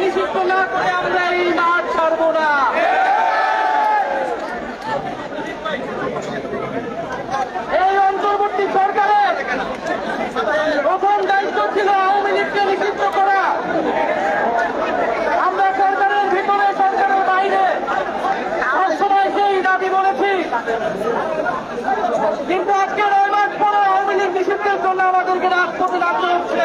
নিষিদ্ধ না করে আমরা এই মাঠ ছাড়বো না এই অন্তর্বর্তী সরকারের প্রথম দায়িত্ব ছিল আওয়ামী লীগকে নিষিদ্ধ করা আমরা সরকারের ভিতরে সরকারের বাইরে সবসময় সেই দাবি বলেছি কিন্তু আজকে নয় মাস পরে আওয়ামী লীগ নিষিদ্ধের জন্য আমাদেরকে রাজপথে নামতে হচ্ছে।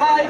ভাই